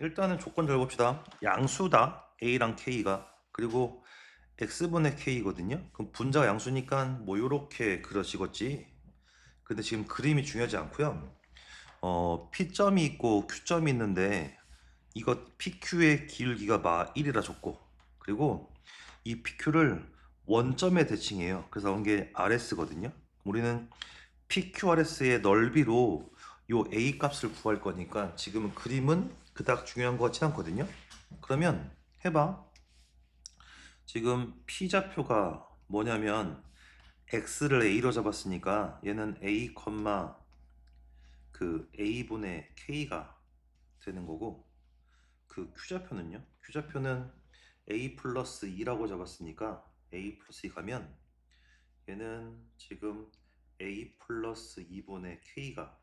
일단은 조건 잘 봅시다. 양수다. A랑 K가. 그리고 X분의 K거든요. 그럼 분자가 양수니까 뭐 요렇게 그려지겠지. 근데 지금 그림이 중요하지 않고요. 어, P점이 있고 Q점이 있는데 이거 PQ의 기울기가 마 1이라 줬고 그리고 이 PQ를 원점에 대칭해요. 그래서 나온 게 RS거든요. 우리는 PQRS의 넓이로 요 A 값을 구할 거니까 지금은 그림은 그닥 중요한 것 같진 않거든요. 그러면 해봐. 지금 P 좌표가 뭐냐면 X를 A로 잡았으니까 얘는 A, 그 A분의 K가 되는 거고 그 Q 좌표는요. Q 좌표는 A 플러스 2라고 잡았으니까 A 플러스 2 가면 얘는 지금 A 플러스 2분의 K가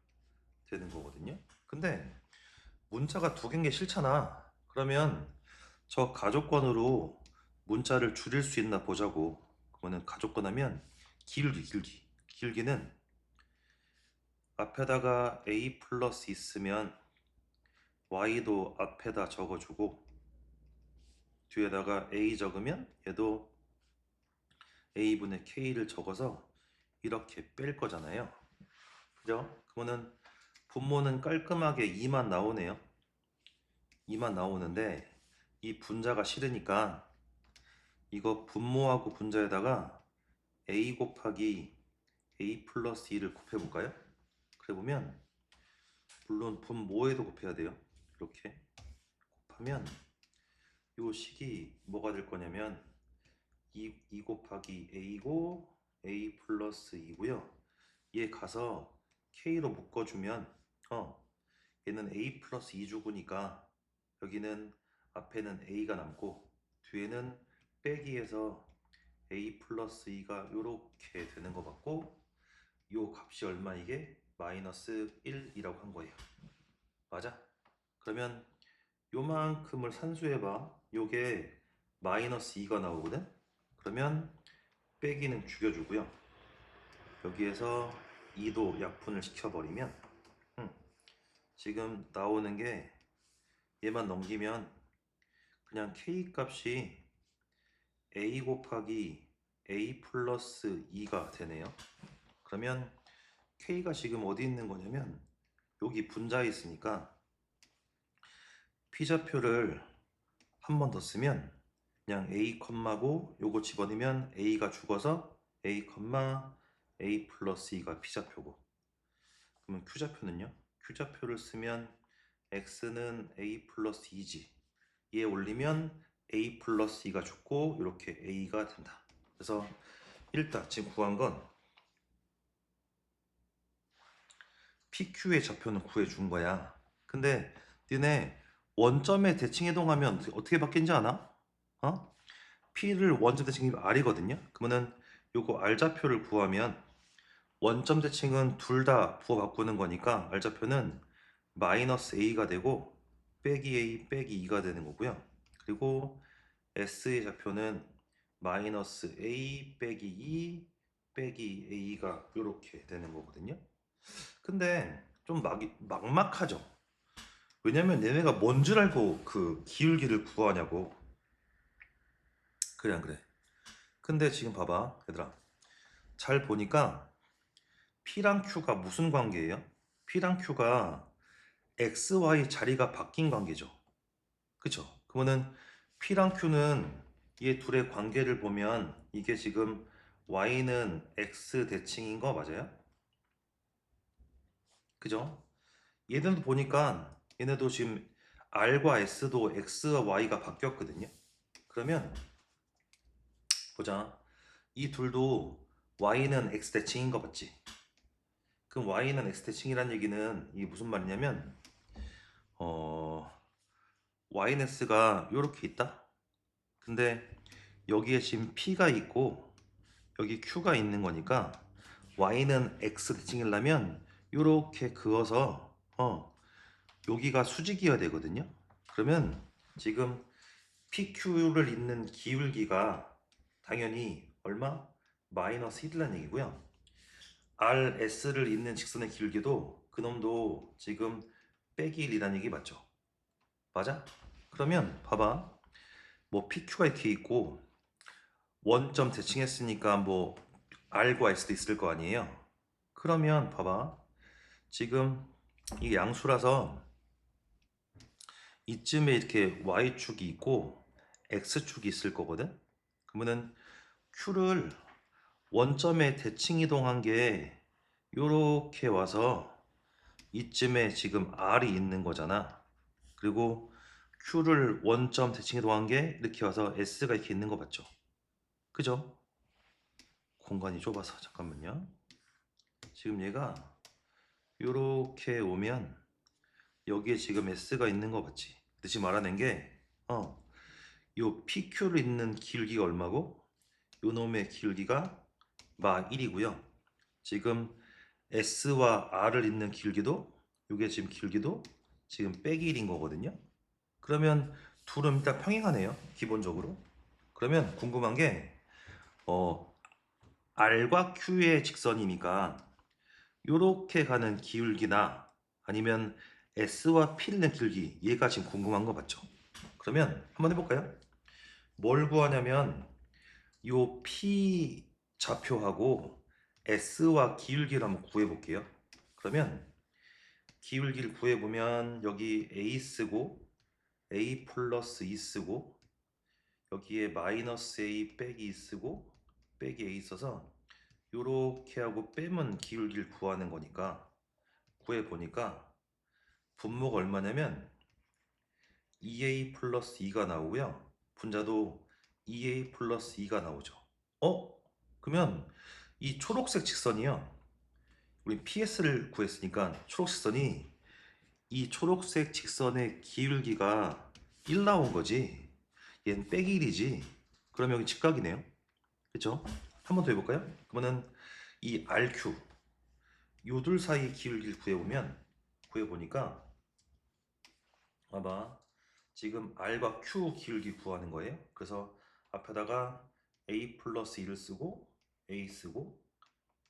되는 거거든요. 근데 문자가 두 개인 게 싫잖아. 그러면 저 가족권으로 문자를 줄일 수 있나 보자고. 그러면 가족권 하면 길기, 길기. 길기는 앞에다가 A 플러스 있으면 Y도 앞에다 적어주고 뒤에다가 A 적으면 얘도 A분의 K를 적어서 이렇게 뺄 거잖아요. 그죠? 그러면은 분모는 깔끔하게 2만 나오네요. 2만 나오는데 이 분자가 싫으니까 이거 분모하고 분자에다가 a 곱하기 a 플러스 2를 곱해볼까요? 그래 보면 물론 분모에도 곱해야 돼요. 이렇게 곱하면 요 식이 뭐가 될 거냐면 2, 2 곱하기 a고 a 플러스 2고요. 얘 가서 k로 묶어주면 어 얘는 a 플러스 2주구니까 여기는 앞에는 a가 남고 뒤에는 빼기해서 a 플러스 2가 요렇게 되는 것 같고 요 값이 얼마 이게? 마이너스 1이라고 한 거예요. 맞아? 그러면 요만큼을 산수해봐. 요게 마이너스 2가 나오거든? 그러면 빼기는 죽여주고요. 여기에서 2도 약분을 시켜버리면 음, 지금 나오는 게 얘만 넘기면 그냥 k 값이 a 곱하기 a 플러스 2가 되네요. 그러면 k가 지금 어디 있는 거냐면 여기 분자에 있으니까 p좌표를 한 번 더 쓰면 그냥 a 컴마고 요거 집어넣으면 a가 죽어서 a 컴마 a 플러스 2가 p좌표고 그러면 q좌표는요? Q좌표를 쓰면 x는 a 플러스 2지 얘 올리면 a 플러스 2가 죽고 이렇게 a가 된다 그래서 일단 지금 구한 건 PQ의 좌표는 구해준 거야 근데 니네 원점에 대칭 해동하면 어떻게- 바뀌는지 아나? 어? P를 원점 대칭이 R이거든요 그러면은 요거 R 좌표를 구하면 원점 대칭은 둘 다 부호 바꾸는 거니까 R 좌표는 마이너스 A가 되고 빼기 A 빼기 2가 되는 거고요. 그리고 S의 좌표는 마이너스 A 빼기 2 빼기 A가 이렇게 되는 거거든요. 근데 좀 막, 막막하죠. 왜냐면 얘네가 뭔 줄 알고 그 기울기를 구하냐고. 그래 안 그래? 근데 지금 봐봐 얘들아. 잘 보니까 P랑 Q가 무슨 관계예요? P랑 Q가 X, Y 자리가 바뀐 관계죠. 그쵸? 그러면은 P랑 Q는 이 둘의 관계를 보면 이게 지금 Y는 X 대칭인 거 맞아요? 그죠? 얘들도 보니까 얘네도 지금 R과 S도 X와 Y가 바뀌었거든요. 그러면 보자. 이 둘도 Y는 X 대칭인 거 맞지? 그럼 Y는 X 대칭이란 얘기는 이게 무슨 말이냐면 어 YNS가 이렇게 있다. 근데 여기에 지금 P가 있고 여기 Q가 있는 거니까 Y는 X 대칭이려면 이렇게 그어서 어 여기가 수직이어야 되거든요. 그러면 지금 PQ를 잇는 기울기가 당연히 얼마? 마이너스 1이라는 얘기고요. RS를 잇는 직선의 기울기도 그놈도 지금 빼기 1이라는 얘기 맞죠? 맞아? 그러면 봐봐. 뭐 PQ가 이렇게 있고 원점 대칭했으니까 뭐 R과 S도 있을 거 아니에요? 그러면 봐봐. 지금 이게 양수라서 이쯤에 이렇게 Y축이 있고 X축이 있을 거거든? 그러면은 Q를 원점에 대칭 이동한 게 요렇게 와서 이쯤에 지금 R이 있는 거잖아. 그리고 Q를 원점 대칭 이동한 게 이렇게 와서 S가 이렇게 있는 거 맞죠? 그죠? 공간이 좁아서 잠깐만요. 지금 얘가 요렇게 오면 여기에 지금 S가 있는 거 맞지? 지금 알아낸 게 어, 요 PQ를 있는 길기가 얼마고 요 놈의 길기가 마 1이고요. 지금 S와 R을 잇는 길기도 요게 지금 길기도 지금 빼기 1인 거거든요. 그러면 둘은 일단 평행하네요. 기본적으로. 그러면 궁금한 게 어, R과 Q의 직선이니까 요렇게 가는 기울기나 아니면 S와 P를 낸 길기 얘가 지금 궁금한 거 맞죠? 그러면 한번 해볼까요? 뭘 구하냐면 요 P 좌표하고 S와 기울기를 한번 구해볼게요. 그러면 기울기를 구해보면 여기 A 쓰고 A 플러스 2 쓰고 여기에 마이너스 A 빼기 2 쓰고 빼기 A 써서 요렇게 하고 빼면 기울기를 구하는 거니까 구해보니까 분모가 얼마냐면 2A 플러스 2가 나오고요. 분자도 2A 플러스 2가 나오죠. 어? 그러면 이 초록색 직선이요. 우리 PS를 구했으니까 초록색 직선이 이 초록색 직선의 기울기가 1 나온 거지. 얘는 빼기 1이지. 그럼 여기 직각이네요. 그쵸? 한 번 더 해볼까요? 그러면은 이 RQ 요 둘 사이 기울기를 구해보면 구해보니까 봐봐 지금 R과 Q 기울기 구하는 거예요. 그래서 앞에다가 A 플러스 2를 쓰고 쓰고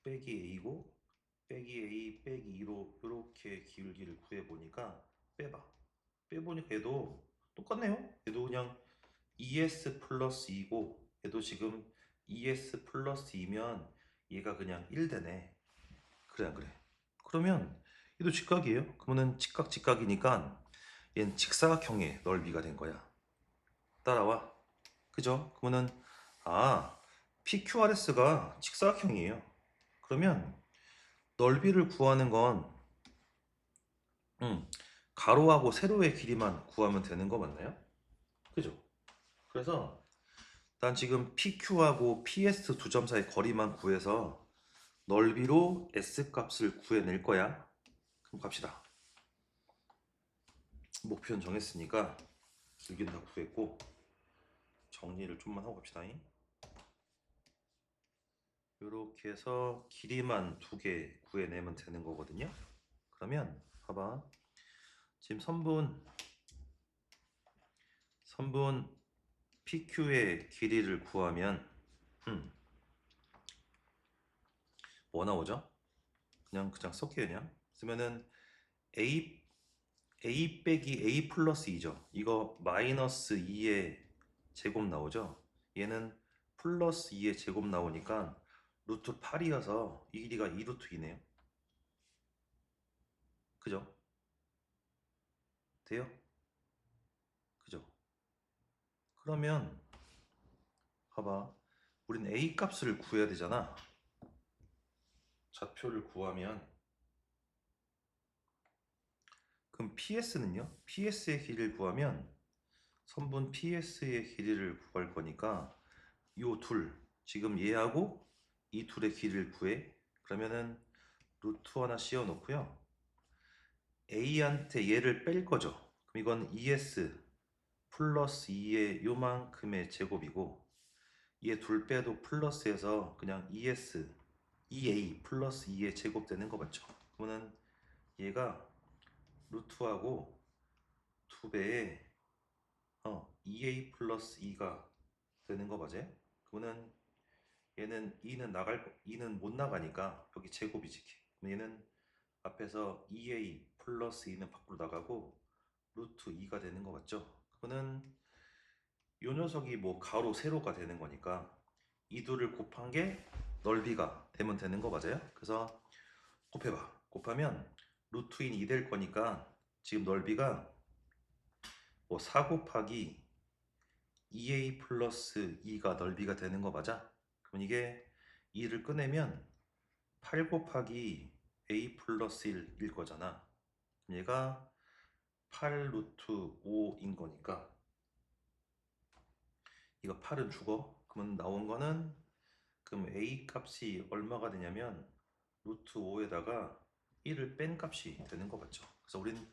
빼기 A고 빼기 A 빼기 2로 이렇게 기울기를 구해보니까 빼봐. 빼보니까 얘도 똑같네요. 얘도 그냥 ES 플러스 2고 얘도 지금 ES 플러스 2면 얘가 그냥 1 되네. 그래 안 그래? 그러면 얘도 직각이에요. 그러면은 직각 직각이니까 얘는 직사각형의 넓이가 된 거야. 따라와. 그죠? 그러면은 아 PQRS가 직사각형이에요. 그러면 넓이를 구하는 건 음, 가로하고 세로의 길이만 구하면 되는 거 맞나요? 그죠? 그래서 난 지금 PQ하고 PS 두 점 사이 거리만 구해서 넓이로 S 값을 구해낼 거야. 그럼 갑시다. 목표는 정했으니까 길기는 다 구했고 정리를 좀만 하고 갑시다. 이렇게 해서 길이만 두 개 구해내면 되는 거거든요. 그러면 봐봐. 지금 선분 선분 PQ의 길이를 구하면 음, 뭐 나오죠? 그냥 그냥 섞여요 그냥 쓰면은 A A 빼기 A 플러스 2죠. 이거 마이너스 2의 제곱 나오죠. 얘는 플러스 2의 제곱 나오니까 루트 8이어서 이 길이가 2루트 2네요. 그죠? 돼요? 그죠? 그러면 봐봐. 우린 A 값을 구해야 되잖아. 좌표를 구하면 그럼 PS는요? PS의 길이를 구하면 선분 PS의 길이를 구할 거니까 요 둘, 지금 얘하고 이 둘의 길이를 구해. 그러면은 루트 하나 씌워 놓고요. A한테 얘를 뺄 거죠. 그럼 이건 ES 플러스 2의 요만큼의 제곱이고 얘 둘 빼도 플러스해서 그냥 ES 2A 플러스 2의 제곱 되는 거 맞죠? 그러면은 얘가 루트하고 2배의 어, 2a 플러스 2가 되는 거 맞아요? 그러면 얘는 2는 나갈 2는 못 나가니까 여기 제곱이지. 그럼 얘는 앞에서 2a 플러스 2는 밖으로 나가고 루트 2가 되는 거 맞죠? 그거는 요 녀석이 뭐 가로 세로가 되는 거니까 이 둘을 곱한 게 넓이가 되면 되는 거 맞아요? 그래서 곱해봐. 곱하면 루트인 2 될 거니까 지금 넓이가 뭐 4 곱하기 2a 플러스 2가 넓이가 되는 거 맞아? 그럼 이게 2를 꺼내면 8 곱하기 a 플러스 1일 거잖아. 얘가 8 루트 5인 거니까 이거 8은 죽어. 그러면 나온 거는 그럼 a 값이 얼마가 되냐면 루트 5에다가 1을 뺀 값이 되는 거 맞죠? 그래서 우리는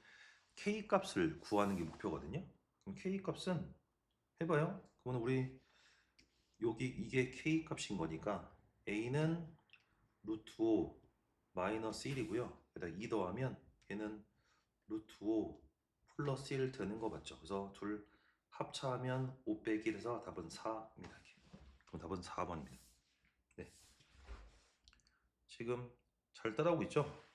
k 값을 구하는 게 목표거든요. 그럼 k 값은 해봐요. 그러면 우리 여기 이게 k 값인 거니까 a는 루트 5 마이너스 1이고요. 여기다 2 더하면 얘는 루트 5 플러스 1 되는 거 맞죠? 그래서 둘 합차하면 5 빼기 1에서 답은 4입니다. 그럼 답은 4번입니다. 네. 지금 잘 따라오고 있죠? 네.